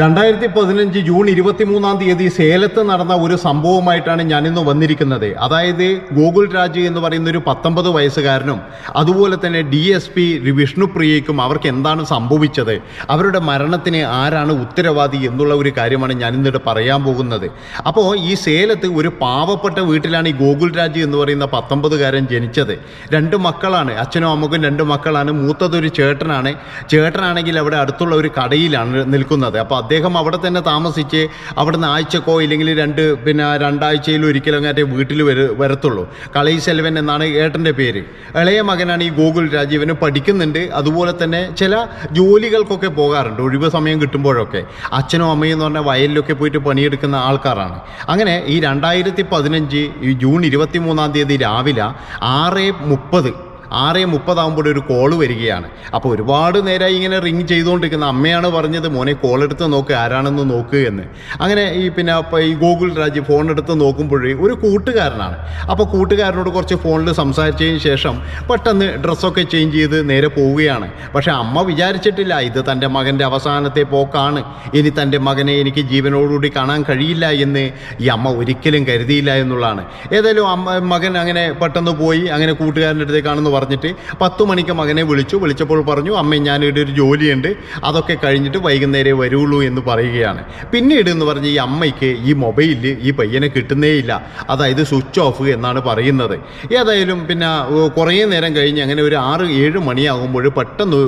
രണ്ടായിരത്തി പതിനഞ്ച് ജൂൺ ഇരുപത്തിമൂന്നാം തീയതി സേലത്ത് നടന്ന ഒരു സംഭവമായിട്ടാണ് ഞാനിന്ന് വന്നിരിക്കുന്നത്. അതായത് ഗോകുൽ രാജ് എന്ന് പറയുന്ന ഒരു പത്തൊമ്പത് വയസ്സുകാരനും അതുപോലെ തന്നെ ഡി എസ് പി വിഷ്ണുപ്രിയയ്ക്കും അവർക്ക് എന്താണ് സംഭവിച്ചത്? അവരുടെ മരണത്തിന് ആരാണ് ഉത്തരവാദി എന്നുള്ള ഒരു കാര്യമാണ് ഞാനിന്നിട്ട് പറയാൻ പോകുന്നത്. അപ്പോൾ ഈ സേലത്ത് ഒരു പാവപ്പെട്ട വീട്ടിലാണ് ഈ ഗോകുൽ രാജ് എന്ന് പറയുന്ന പത്തൊമ്പതുകാരൻ ജനിച്ചത്. രണ്ട് മക്കളാണ് അച്ഛനും അമ്മക്കും രണ്ട് മക്കളാണ് മൂത്തതൊരു ചേട്ടനാണ്. ചേട്ടനാണെങ്കിൽ അവിടെ അടുത്തുള്ള ഒരു കടയിലാണ് നിൽക്കുന്നത്. അപ്പോൾ അദ്ദേഹം അവിടെ തന്നെ താമസിച്ച് അവിടുന്ന് ആഴ്ചക്കോ ഇല്ലെങ്കിൽ രണ്ട് പിന്നെ രണ്ടാഴ്ചയിൽ ഒരിക്കലും മറ്റേ വീട്ടിൽ വര വരത്തുള്ളൂ. കളി സെൽവൻ എന്നാണ് ഏട്ടന്റെ പേര്. ഇളയ മകനാണ് ഈ ഗോകുൽ രാജീവന് പഠിക്കുന്നുണ്ട്. അതുപോലെ തന്നെ ചില ജോലികൾക്കൊക്കെ പോകാറുണ്ട്. ഒഴിവ് സമയം കിട്ടുമ്പോഴൊക്കെ. അച്ഛനും അമ്മയും എന്ന് പറഞ്ഞാൽ വയലിലൊക്കെ പോയിട്ട് പണിയെടുക്കുന്ന ആൾക്കാരാണ്. അങ്ങനെ ഈ രണ്ടായിരത്തി പതിനഞ്ച് ഈ ജൂൺ ഇരുപത്തി മൂന്നാം തീയതി രാവിലെ ആറ് മുപ്പത് ആറ് മുപ്പതാകുമ്പോൾ ഒരു കോൾ വരികയാണ്. അപ്പോൾ ഒരുപാട് നേരമായി ഇങ്ങനെ റിങ് ചെയ്തുകൊണ്ടിരിക്കുന്ന അമ്മയാണ് പറഞ്ഞത് മോനെ കോൾ എടുത്ത് നോക്ക് ആരാണെന്ന് നോക്ക് എന്ന്. അങ്ങനെ ഈ പിന്നെ ഈ ഗൂഗിൾ രാജ് ഫോൺ എടുത്ത് നോക്കുമ്പോഴേ ഒരു കൂട്ടുകാരനാണ്. അപ്പോൾ കൂട്ടുകാരനോട് കുറച്ച് ഫോണിൽ സംസാരിച്ചതിന് ശേഷം പെട്ടെന്ന് ഡ്രസ്സൊക്കെ ചേഞ്ച് ചെയ്ത് നേരെ പോവുകയാണ്. പക്ഷേ അമ്മ വിചാരിച്ചിട്ടില്ല ഇത് തന്റെ മകന്റെ അവസാനത്തെ പോക്കാണ്. ഇനി തന്റെ മകനെ എനിക്ക് ജീവനോടുകൂടി കാണാൻ കഴിയില്ല എന്ന് ഈ അമ്മ ഒരിക്കലും കരുതിയില്ല എന്നുള്ളതാണ്. ഏതായാലും അമ്മ മകൻ അങ്ങനെ പെട്ടെന്ന് പോയി അങ്ങനെ കൂട്ടുകാരന്റെ അടുത്തേക്കാണെന്ന് പറഞ്ഞിട്ട് പത്ത് മണിക്ക് മകനെ വിളിച്ചു. വിളിച്ചപ്പോൾ പറഞ്ഞു അമ്മ ഞാനിവിടെ ഒരു ജോലിയുണ്ട്. അതൊക്കെ കഴിഞ്ഞിട്ട് വൈകുന്നേരം വരുള്ളൂ എന്ന് പറയുകയാണ്. പിന്നീട് എന്ന് പറഞ്ഞ് ഈ അമ്മയ്ക്ക് ഈ മൊബൈലിൽ ഈ പയ്യനെ കിട്ടുന്നേയില്ല. അതായത് സ്വിച്ച് ഓഫ് എന്നാണ് പറയുന്നത്. ഏതായാലും പിന്നെ കുറേ നേരം കഴിഞ്ഞ് അങ്ങനെ ഒരു ആറ് ഏഴ് മണിയാകുമ്പോൾ പെട്ടെന്ന്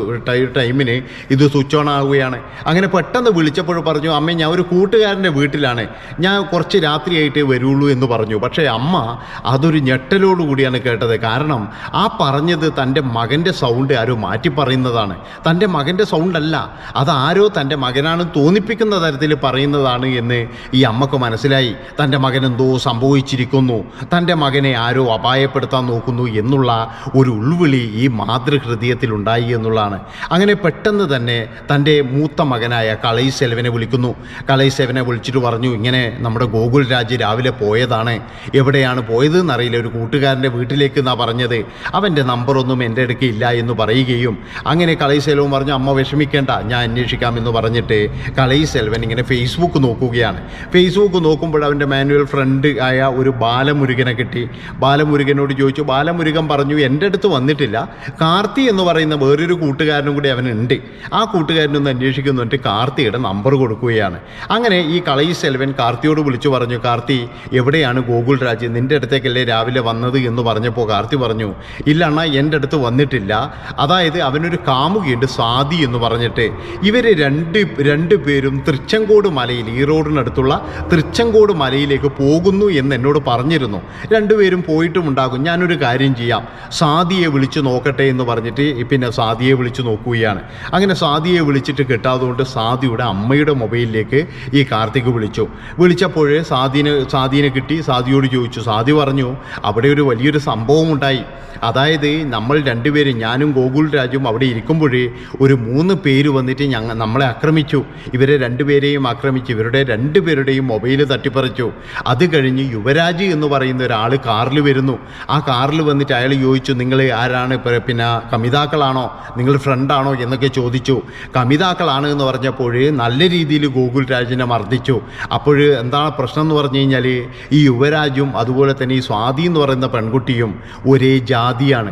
ടൈമിന് ഇത് സ്വിച്ച് ഓൺ ആവുകയാണ്. അങ്ങനെ പെട്ടെന്ന് വിളിച്ചപ്പോൾ പറഞ്ഞു അമ്മ ഞാൻ ഒരു കൂട്ടുകാരന്റെ വീട്ടിലാണ്. ഞാൻ കുറച്ച് രാത്രിയായിട്ടേ വരുള്ളൂ എന്ന് പറഞ്ഞു. പക്ഷേ അമ്മ അതൊരു ഞെട്ടലോടുകൂടിയാണ് കേട്ടത്. കാരണം ആ പറഞ്ഞത് തന്റെ മകന്റെ സൗണ്ട് ആരോ മാറ്റി പറയുന്നതാണ്. തന്റെ മകന്റെ സൗണ്ടല്ല അല്ല അത് ആരോ തന്റെ മകനാണ് തോന്നിപ്പിക്കുന്ന തരത്തിൽ പറയുന്നതാണ് എന്ന് ഈ അമ്മയ്ക്ക് മനസ്സിലായി. തന്റെ മകൻ എന്തോ സംഭവിച്ചിരിക്കുന്നു തന്റെ മകനെ ആരോ അപായപ്പെടുത്താൻ നോക്കുന്നു എന്നുള്ള ഒരു ഉൾവിളി ഈ മാതൃഹൃദയത്തിൽ ഉണ്ടായി എന്നുള്ളതാണ്. അങ്ങനെ പെട്ടെന്ന് തന്നെ തന്റെ മൂത്ത മകനായ കളൈ സെൽവനെ വിളിക്കുന്നു. കളൈ സെൽവനെ വിളിച്ചിട്ട് പറഞ്ഞു ഇങ്ങനെ നമ്മുടെ ഗോകുൽ രാജ് രാവിലെ പോയതാണ്. എവിടെയാണ് പോയത് എന്നറിയില്ല ഒരു കൂട്ടുകാരന്റെ വീട്ടിലേക്ക് എന്നാണ് പറഞ്ഞത്. അവന്റെ നമ്പറൊന്നും എന്റെ അടുക്ക് ഇല്ല എന്ന് പറയുകയും അങ്ങനെ കളൈ സെൽവൻ പറഞ്ഞു അമ്മ വിഷമിക്കേണ്ട ഞാൻ അന്വേഷിക്കാമെന്ന് പറഞ്ഞിട്ട് കളൈശെൽവൻ ഇങ്ങനെ ഫേസ്ബുക്ക് നോക്കുകയാണ്. ഫേസ്ബുക്ക് നോക്കുമ്പോൾ അവന്റെ മാനുവൽ ഫ്രണ്ട് ആയ ഒരു ബാലമുരുകനെ കിട്ടി. ബാലമുരുകനോട് ചോദിച്ചു ബാലമുരുകൻ പറഞ്ഞു എന്റെ അടുത്ത് വന്നിട്ടില്ല. കാർത്തി എന്ന് പറയുന്ന വേറൊരു കൂട്ടുകാരനും കൂടി അവനുണ്ട്. ആ കൂട്ടുകാരനൊന്ന് അന്വേഷിക്കുന്നുണ്ട് കാർത്തിയുടെ നമ്പർ കൊടുക്കുകയാണ്. അങ്ങനെ ഈ കളൈശെൽവൻ കാർത്തിയോട് വിളിച്ചു പറഞ്ഞു കാർത്തി എവിടെയാണ് ഗോകുൽ രാജ്? നിന്റെ അടുത്തേക്കല്ലേ രാവിലെ വന്നത്? എന്ന് പറഞ്ഞപ്പോൾ കാർത്തി പറഞ്ഞു ഇല്ല അണ്ണാ എന്റെ അടുത്ത് വന്നിട്ടില്ല. അതായത് അവനൊരു കാമുകിയുണ്ട് സ്വാതി എന്ന് പറഞ്ഞിട്ട്. ഇവർ രണ്ട് രണ്ട് പേരും തൃച്ചങ്കോട് മലയിൽ ഈ റോഡിനടുത്തുള്ള തൃച്ചങ്കോട് മലയിലേക്ക് പോകുന്നു എന്ന് എന്നോട് പറഞ്ഞിരുന്നു. രണ്ടുപേരും പോയിട്ടുമുണ്ടാകും ഞാനൊരു കാര്യം ചെയ്യാം. സാദിയെ വിളിച്ചു നോക്കട്ടെ എന്ന് പറഞ്ഞിട്ട് പിന്നെ സാദിയെ വിളിച്ചു നോക്കുകയാണ്. അങ്ങനെ സാദിയെ വിളിച്ചിട്ട് കിട്ടാതുകൊണ്ട് സാദിയുടെ അമ്മയുടെ മൊബൈലിലേക്ക് ഈ കാർത്തിക് വിളിച്ചു. വിളിച്ചപ്പോഴേ സാദിന് സാദിനെ കിട്ടി. സാദിയോട് ചോദിച്ചു. സാദി പറഞ്ഞു അവിടെ ഒരു വലിയൊരു സംഭവം ഉണ്ടായി അതായത് നമ്മൾ രണ്ടുപേരും ഞാനും ഗോകുൽ രാജും അവിടെ ഇരിക്കുമ്പോഴേ ഒരു മൂന്ന് പേര് വന്നിട്ട് ഞങ്ങൾ നമ്മളെ ആക്രമിച്ചു. ഇവരെ രണ്ടുപേരെയും ആക്രമിച്ചു. ഇവരുടെ രണ്ടുപേരുടെയും മൊബൈൽ തട്ടിപ്പറിച്ചു. അത് കഴിഞ്ഞ് യുവരാജ് എന്ന് പറയുന്ന ഒരാൾ കാറിൽ വരുന്നു. ആ കാറിൽ വന്നിട്ട് അയാൾ ചോദിച്ചു നിങ്ങൾ ആരാണ്? പിന്നെ കമിതാക്കളാണോ? നിങ്ങൾ ഫ്രണ്ടാണോ? എന്നൊക്കെ ചോദിച്ചു. കമിതാക്കളാണ് എന്ന് പറഞ്ഞപ്പോൾ നല്ല രീതിയിൽ ഗോകുൽ രാജിനെ മർദ്ദിച്ചു. അപ്പോൾ എന്താണ് പ്രശ്നം എന്ന് പറഞ്ഞു കഴിഞ്ഞാൽ ഈ യുവരാജും അതുപോലെ തന്നെ ഈ സ്വാതി എന്ന് പറയുന്ന പെൺകുട്ടിയും ഒരേ ജാതിയാണ്.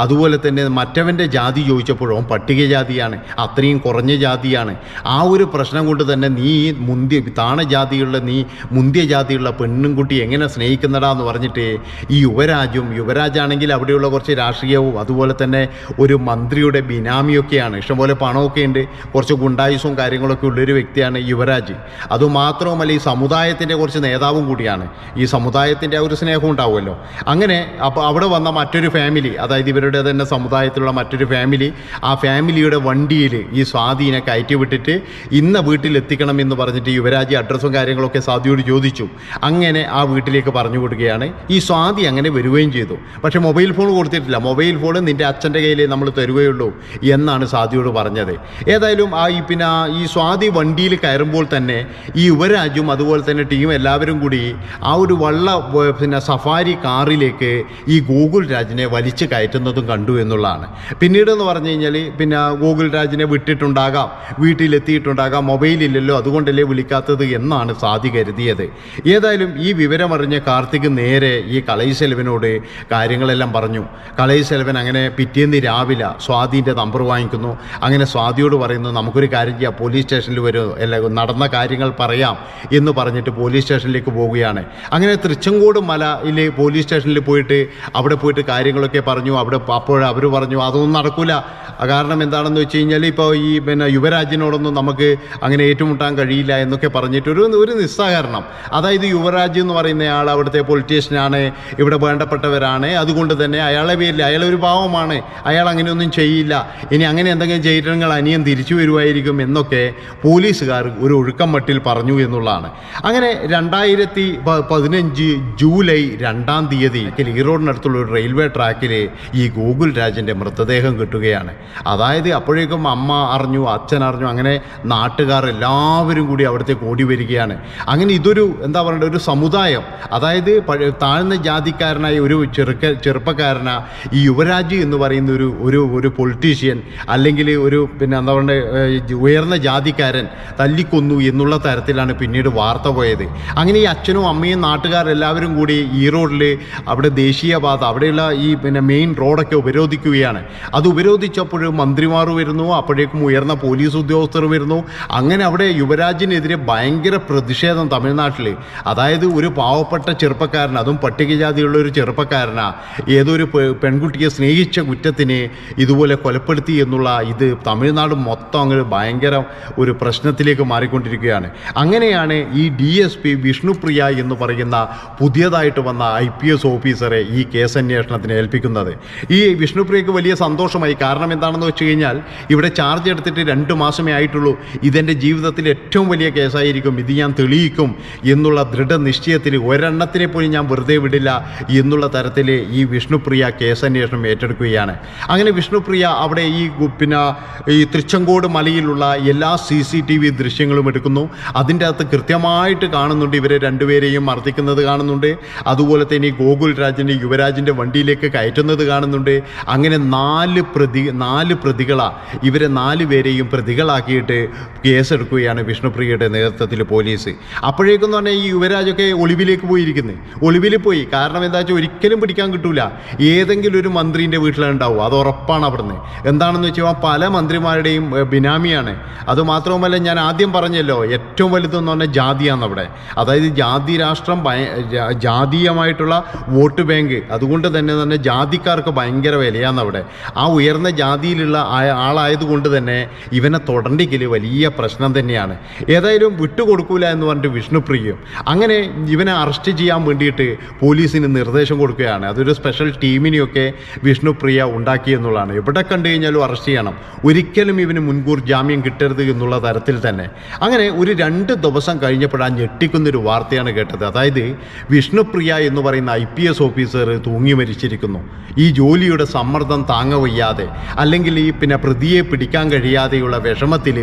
അതുപോലെ തന്നെ മറ്റവന്റെ ജാതി ചോദിച്ചപ്പോഴും പട്ടികജാതിയാണ് അത്രയും കുറഞ്ഞ ജാതിയാണ്. ആ ഒരു പ്രശ്നം കൊണ്ട് തന്നെ നീ മുന്തിയ താണ ജാതിയുള്ള നീ മുന്തിയ ജാതിയുള്ള പെണ്ണും കുട്ടി എങ്ങനെ സ്നേഹിക്കുന്നടാ എന്ന് പറഞ്ഞിട്ട് ഈ യുവരാജും യുവരാജാണെങ്കിൽ അവിടെയുള്ള കുറച്ച് രാഷ്ട്രീയവും അതുപോലെ തന്നെ ഒരു മന്ത്രിയുടെ ബിനാമിയൊക്കെയാണ്. ഇഷ്ടംപോലെ പണമൊക്കെ ഉണ്ട് കുറച്ച് ഗുണ്ടായുസവും കാര്യങ്ങളൊക്കെ ഉള്ളൊരു വ്യക്തിയാണ് യുവരാജ്. അതുമാത്രവുമല്ല ഈ സമുദായത്തിന്റെ കുറച്ച് നേതാവും കൂടിയാണ്. ഈ സമുദായത്തിന്റെ ആ ഒരു സ്നേഹം ഉണ്ടാവുമല്ലോ. അങ്ങനെ അപ്പോൾ അവിടെ വന്ന മറ്റൊരു ഫാമിലി അതായത് ഇവരുടെ തന്നെ സമുദായത്തിലുള്ള മറ്റൊരു ഫാമിലി ആ ഫാമിലിയുടെ വണ്ടിയിൽ ഈ സ്വാധീനെ കയറ്റി വിട്ടിട്ട് ഇന്ന വീട്ടിലെത്തിക്കണം എന്ന് പറഞ്ഞിട്ട് യുവരാജ് അഡ്രസ്സും കാര്യങ്ങളൊക്കെ സ്വാതിയോട് ചോദിച്ചു. അങ്ങനെ ആ വീട്ടിലേക്ക് പറഞ്ഞു കൊടുക്കുകയാണ്. ഈ സ്വാതി അങ്ങനെ വരികയും ചെയ്തു. പക്ഷേ മൊബൈൽ ഫോൺ കൊടുത്തിട്ടില്ല. മൊബൈൽ ഫോൺ നിന്റെ അച്ഛന്റെ കയ്യിൽ നമ്മൾ തരുകയുള്ളൂ എന്നാണ് സ്വാതിയോട് പറഞ്ഞത്. ഏതായാലും ആ ഈ പിന്നെ ഈ സ്വാതി വണ്ടിയിൽ കയറുമ്പോൾ തന്നെ ഈ യുവരാജും അതുപോലെ തന്നെ ടീം എല്ലാവരും കൂടി ആ ഒരു വള്ള പിന്നെ സഫാരി കാറിലേക്ക് ഈ ഗൂഗിൾ രാജിനെ വലിച്ചു കയറ്റി കയറ്റുന്നതും കണ്ടു എന്നുള്ളതാണ്. പിന്നീട് എന്ന് പറഞ്ഞു കഴിഞ്ഞാൽ പിന്നെ ഗൂഗിൾ രാജിനെ വിട്ടിട്ടുണ്ടാകാം വീട്ടിലെത്തിയിട്ടുണ്ടാകാം മൊബൈലില്ലല്ലോ അതുകൊണ്ടല്ലേ വിളിക്കാത്തത് എന്നാണ് സാധി കരുതിയത്. ഏതായാലും ഈ വിവരമറിഞ്ഞ കാർത്തിക് നേരെ ഈ കളയി സെൽവനോട് കാര്യങ്ങളെല്ലാം പറഞ്ഞു. കളയി സെൽവൻ അങ്ങനെ പിറ്റേന്ന് രാവിലെ സ്വാതിന്റെ നമ്പർ വാങ്ങിക്കുന്നു. അങ്ങനെ സ്വാതിയോട് പറയുന്നു നമുക്കൊരു കാര്യം ചെയ്യാം പോലീസ് സ്റ്റേഷനിൽ വരും അല്ല നടന്ന കാര്യങ്ങൾ പറയാം എന്ന് പറഞ്ഞിട്ട് പോലീസ് സ്റ്റേഷനിലേക്ക് പോവുകയാണ്. അങ്ങനെ തൃച്ചങ്കോട് മലയിൽ പോലീസ് സ്റ്റേഷനിൽ പോയിട്ട് അവിടെ പോയിട്ട് കാര്യങ്ങളൊക്കെ പറഞ്ഞു. അവിടെ അപ്പോൾ അവർ പറഞ്ഞു അതൊന്നും നടക്കില്ല കാരണം എന്താണെന്ന് വെച്ച് കഴിഞ്ഞാൽ ഇപ്പോൾ ഈ പിന്നെ യുവരാജിനോടൊന്നും നമുക്ക് അങ്ങനെ ഏറ്റുമുട്ടാൻ കഴിയില്ല എന്നൊക്കെ പറഞ്ഞിട്ട് ഒരു ഒരു നിസ്സഹകരണം. അതായത് യുവരാജ് എന്ന് പറയുന്ന ആൾ അവിടുത്തെ പൊളിറ്റീഷ്യനാണ് ഇവിടെ വേണ്ടപ്പെട്ടവരാണ്. അതുകൊണ്ട് തന്നെ അയാളെ പേരിൽ അയാൾ ഒരു പാവമാണ്. അയാൾ അങ്ങനെയൊന്നും ചെയ്യില്ല. ഇനി അങ്ങനെ എന്തെങ്കിലും ചെയ്തിട്ടുണ്ടെങ്കിൽ അനിയൻ തിരിച്ചു വരുമായിരിക്കും എന്നൊക്കെ പോലീസുകാർ ഒരു ഒഴുക്കം മട്ടിൽ പറഞ്ഞു എന്നുള്ളതാണ്. അങ്ങനെ രണ്ടായിരത്തി പതിനഞ്ച് ജൂലൈ രണ്ടാം തീയതി ഈറോഡിനടുത്തുള്ള ഒരു റെയിൽവേ ട്രാക്കിൽ ഈ ഗൂഗിൾ രാജിന്റെ മൃതദേഹം കിട്ടുകയാണ്. അതായത് അപ്പോഴേക്കും അമ്മ അറിഞ്ഞു അച്ഛൻ അറിഞ്ഞു അങ്ങനെ നാട്ടുകാർ എല്ലാവരും കൂടി അവിടത്തേക്ക് ഓടി വരികയാണ്. അങ്ങനെ ഇതൊരു എന്താ പറയുക ഒരു സമുദായം. അതായത് താഴ്ന്ന ജാതിക്കാരനായ ഒരു ചെറുക്ക ചെറുപ്പക്കാരന ഈ യുവരാജ് എന്ന് പറയുന്ന ഒരു ഒരു ഒരു പൊളിറ്റീഷ്യൻ അല്ലെങ്കിൽ ഒരു പിന്നെ എന്താ പറയുക ഉയർന്ന ജാതിക്കാരൻ തല്ലിക്കൊന്നു എന്നുള്ള തരത്തിലാണ് പിന്നീട് വാർത്ത പോയത്. അങ്ങനെ ഈ അച്ഛനും അമ്മയും നാട്ടുകാരെല്ലാവരും കൂടി ഈ റോഡിൽ അവിടെ ദേശീയപാത അവിടെയുള്ള ഈ പിന്നെ മെയിൻ റോഡൊക്കെ ഉപരോധിക്കുകയാണ്. അത് ഉപരോധിച്ചപ്പോഴും മന്ത്രിമാർ വരുന്നു അപ്പോഴേക്കും ഉയർന്ന പോലീസ് ഉദ്യോഗസ്ഥർ വരുന്നു. അങ്ങനെ അവിടെ യുവരാജിനെതിരെ ഭയങ്കര പ്രതിഷേധം തമിഴ്നാട്ടിൽ അതായത് ഒരു പാവപ്പെട്ട ചെറുപ്പക്കാരൻ അതും പട്ടികജാതിയുള്ള ഒരു ചെറുപ്പക്കാരനാ ഏതൊരു പെൺകുട്ടിയെ സ്നേഹിച്ച കുറ്റത്തിന് ഇതുപോലെ കൊലപ്പെടുത്തി എന്നുള്ള ഇത് തമിഴ്നാട് മൊത്തം അങ്ങ് ഭയങ്കര ഒരു പ്രശ്നത്തിലേക്ക് മാറിക്കൊണ്ടിരിക്കുകയാണ്. അങ്ങനെയാണ് ഈ ഡി എസ് പി വിഷ്ണുപ്രിയ എന്ന് പറയുന്ന പുതിയതായിട്ട് വന്ന ഐ പി എസ് ഓഫീസറെ ഈ കേസ് അന്വേഷണത്തിന് ഏൽപ്പിക്കുന്നത്. ഈ വിഷ്ണുപ്രിയക്ക് വലിയ സന്തോഷമായി. കാരണം എന്താണെന്ന് വെച്ച് കഴിഞ്ഞാൽ ഇവിടെ ചാർജ് എടുത്തിട്ട് രണ്ട് മാസമേ ആയിട്ടുള്ളൂ. ഇതെന്റെ ജീവിതത്തിൽ ഏറ്റവും വലിയ കേസായിരിക്കും. ഇത് ഞാൻ തെളിയിക്കും എന്നുള്ള ദൃഢനിശ്ചയത്തിൽ ഒരെണ്ണത്തിനെ പോലും ഞാൻ വെറുതെ വിടില്ല എന്നുള്ള തരത്തിൽ ഈ വിഷ്ണുപ്രിയ കേസ് അന്വേഷണം ഏറ്റെടുക്കുകയാണ്. അങ്ങനെ വിഷ്ണുപ്രിയ അവിടെ ഈ പിന്നെ ഈ തൃച്ചങ്കോട് മലയിലുള്ള എല്ലാ സി സി ടി വി ദൃശ്യങ്ങളും എടുക്കുന്നു. അതിന്റെ അകത്ത് കൃത്യമായിട്ട് കാണുന്നുണ്ട് ഇവരെ രണ്ടുപേരെയും മർദ്ദിക്കുന്നത് കാണുന്നുണ്ട്. അതുപോലെ തന്നെ ഈ ഗോകുൽ രാജിന്റെ യുവരാജിന്റെ വണ്ടിയിലേക്ക് കയറ്റുന്നത് കാണുന്നുണ്ട് അങ്ങനെ നാല് പ്രതി നാല് പ്രതികളാ. ഇവരെ നാല് പേരെയും പ്രതികളാക്കിയിട്ട് കേസെടുക്കുകയാണ് വിഷ്ണുപ്രിയയുടെ നേതൃത്വത്തിൽ പോലീസ്. അപ്പോഴേക്കെന്ന് പറഞ്ഞാൽ ഈ യുവരാജൊക്കെ ഒളിവിലേക്ക് പോയിരിക്കുന്നത് ഒളിവിൽ പോയി. കാരണം എന്താ വെച്ചാൽ ഒരിക്കലും പിടിക്കാൻ കിട്ടൂല. ഏതെങ്കിലും ഒരു മന്ത്രിന്റെ വീട്ടിലുണ്ടാവും. അത് ഉറപ്പാണ് അവിടുന്ന്. എന്താണെന്ന് വെച്ചാൽ പല മന്ത്രിമാരുടെയും ബിനാമിയാണ്. അതുമാത്രവുമല്ല ഞാൻ ആദ്യം പറഞ്ഞല്ലോ ഏറ്റവും വലുതെന്ന് പറഞ്ഞാൽ ജാതിയാണ് അവിടെ. അതായത് ജാതി രാഷ്ട്രം ജാതീയമായിട്ടുള്ള വോട്ട് ബാങ്ക്. അതുകൊണ്ട് തന്നെ തന്നെ ജാതിക്കാർക്ക് ഭയങ്കര വിലയാണ് അവിടെ. ആ ഉയർന്ന ജാതിയിലുള്ള ആളായതുകൊണ്ട് തന്നെ ഇവനെ തൊടണ്ടിക്കൽ വലിയ പ്രശ്നം തന്നെയാണ്. ഏതായാലും വിട്ടുകൊടുക്കൂല എന്ന് പറഞ്ഞിട്ട് വിഷ്ണുപ്രിയയും അങ്ങനെ ഇവനെ അറസ്റ്റ് ചെയ്യാൻ വേണ്ടിയിട്ട് പോലീസിന് നിർദ്ദേശം കൊടുക്കുകയാണ്. അതൊരു സ്പെഷ്യൽ ടീമിനെയൊക്കെ വിഷ്ണുപ്രിയ ഉണ്ടാക്കി എന്നുള്ളതാണ്. എവിടെ കണ്ടു കഴിഞ്ഞാലും അറസ്റ്റ് ചെയ്യണം. ഒരിക്കലും ഇവന് മുൻകൂർ ജാമ്യം കിട്ടരുത് എന്നുള്ള തരത്തിൽ തന്നെ. അങ്ങനെ ഒരു രണ്ട് ദിവസം കഴിഞ്ഞപ്പോഴാണ് ഞെട്ടിക്കുന്നൊരു വാർത്തയാണ് കേട്ടത്. അതായത് വിഷ്ണുപ്രിയ എന്ന് പറയുന്ന ഐ പി എസ് ഓഫീസർ തൂങ്ങി മരിച്ചിരിക്കുന്നു. ഈ ജോലിയുടെ സമ്മർദ്ദം താങ്ങ വയ്യാതെ അല്ലെങ്കിൽ ഈ പിന്നെ പ്രതിയെ പിടിക്കാൻ കഴിയാതെയുള്ള വിഷമത്തിൽ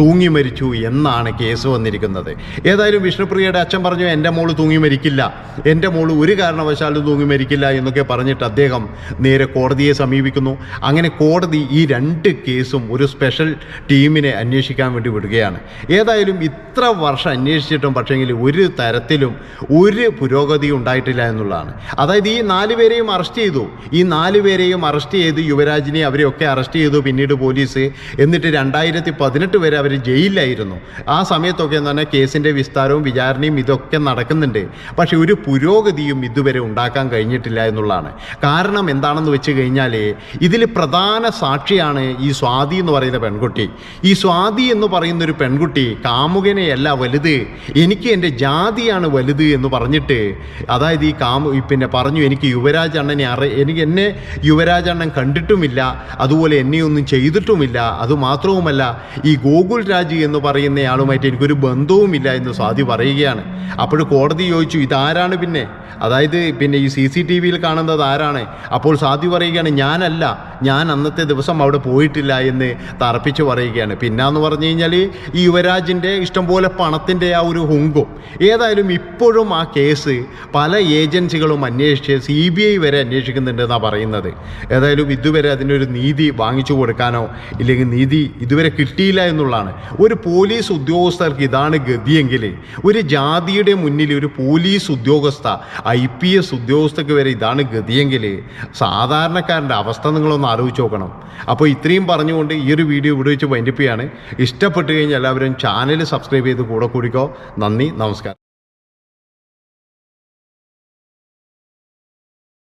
തൂങ്ങി മരിച്ചു എന്നാണ് കേസ് വന്നിരിക്കുന്നത്. ഏതായാലും വിഷ്ണുപ്രിയയുടെ അച്ഛൻ പറഞ്ഞു എന്റെ മോൾ തൂങ്ങി മരിക്കില്ല. എന്റെ മോൾ ഒരു കാരണവശാലും തൂങ്ങി മരിക്കില്ല എന്നൊക്കെ പറഞ്ഞിട്ട് അദ്ദേഹം നേരെ കോടതിയെ സമീപിക്കുന്നു. അങ്ങനെ കോടതി ഈ രണ്ട് കേസും ഒരു സ്പെഷ്യൽ ടീമിനെ അന്വേഷിക്കാൻ വേണ്ടി വിടുകയാണ്. ഏതായാലും ഇത്ര വർഷം അന്വേഷിച്ചിട്ടും പക്ഷേങ്കിൽ ഒരു തരത്തിലും ഒരു പുരോഗതി ഉണ്ടായിട്ടില്ല എന്നുള്ളതാണ്. അതായത് ഈ നാല് പേരെയും അറസ്റ്റ് ചെയ്തു. ഈ നാല് പേരെയും അറസ്റ്റ് ചെയ്ത് യുവരാജിനെ അവരെയൊക്കെ അറസ്റ്റ് ചെയ്തു. പിന്നീട് പോലീസ് എന്നിട്ട് രണ്ടായിരത്തി പതിനെട്ട് വരെ അവർ ജയിലിലായിരുന്നു. ആ സമയത്തൊക്കെ എന്ന് പറഞ്ഞാൽ കേസിന്റെ വിസ്താരവും വിചാരണയും ഇതൊക്കെ നടക്കുന്നുണ്ട്. പക്ഷേ ഒരു പുരോഗതിയും ഇതുവരെ ഉണ്ടാക്കാൻ കഴിഞ്ഞിട്ടില്ല എന്നുള്ളതാണ്. കാരണം എന്താണെന്ന് വെച്ച് കഴിഞ്ഞാൽ ഇതിൽ പ്രധാന സാക്ഷിയാണ് ഈ സ്വാതി എന്ന് പറയുന്ന പെൺകുട്ടി. ഈ സ്വാതി എന്ന് പറയുന്ന ഒരു പെൺകുട്ടി കാമുകനെയല്ല വലുത്. എനിക്ക് എന്റെ ജാതിയാണ് വലുത് എന്ന് പറഞ്ഞിട്ട് അതായത് ഈ കാമു പിന്നെ പറഞ്ഞു എനിക്ക് യുവരാജ് അണ്ണനെ അറി എനിക്ക് എന്നെ യുവരാജ് അണ്ണൻ കണ്ടിട്ടുമില്ല അതുപോലെ എന്നെയൊന്നും ചെയ്തിട്ടുമില്ല. അതുമാത്രവുമല്ല ഈ ഗോകുൽ രാജ് എന്ന് പറയുന്നയാളുമായിട്ട് എനിക്കൊരു ബന്ധവുമില്ല എന്ന് സ്വാതി പറയുകയാണ്. അപ്പോൾ കോടതി ചോദിച്ചു ഇതാരാണ് പിന്നെ? അതായത് പിന്നെ ഈ സി സി ടി വിയിൽ കാണുന്നത് ആരാണ്? അപ്പോൾ സ്വാതി പറയുകയാണ് ഞാനല്ല ഞാൻ അന്നത്തെ ദിവസം അവിടെ പോയിട്ടില്ല എന്ന് തറപ്പിച്ച് പറയുകയാണ്. പിന്നെന്ന് പറഞ്ഞു കഴിഞ്ഞാൽ ഈ യുവരാജിന്റെ ഇഷ്ടംപോലെ പണത്തിന്റെ ആ ഒരു ഹുങ്കും. ഏതായാലും ഇപ്പോഴും ആ കേസ് പല ഏജൻസികളും അന്വേഷിച്ച് സി ബി ഐ വരെ അന്വേഷിക്കുന്നുണ്ട് എന്നാണ് പറയുന്നത്. ഏതായാലും ഇതുവരെ അതിനൊരു നീതി വാങ്ങിച്ചു കൊടുക്കാനോ ഇല്ലെങ്കിൽ നീതി ഇതുവരെ കിട്ടിയില്ല എന്നുള്ളതാണ്. ഒരു പോലീസ് ഉദ്യോഗസ്ഥർക്ക് ഇതാണ് ഗതിയെങ്കിൽ ഒരു ജാതിയുടെ മുന്നിൽ ഒരു പോലീസ് ഉദ്യോഗസ്ഥ ഐ പി എസ് ഉദ്യോഗസ്ഥക്ക് വരെ ഇതാണ് ഗതിയെങ്കിൽ സാധാരണക്കാരന്റെ അവസ്ഥ നിങ്ങളൊന്ന് ആലോചിച്ച് നോക്കണം. അപ്പോൾ ഇത്രയും പറഞ്ഞുകൊണ്ട് ഈ ഒരു വീഡിയോ ഇവിടെ വെച്ച് വൈൻഡപ്പ് ഇഷ്ടപ്പെട്ടു ഇഷ്ടപ്പെട്ട് കഴിഞ്ഞാൽ എല്ലാവരും ചാനൽ സബ്സ്ക്രൈബ് ചെയ്ത് കൂടെ കൂടിക്കോ. നന്ദി നമസ്കാരം.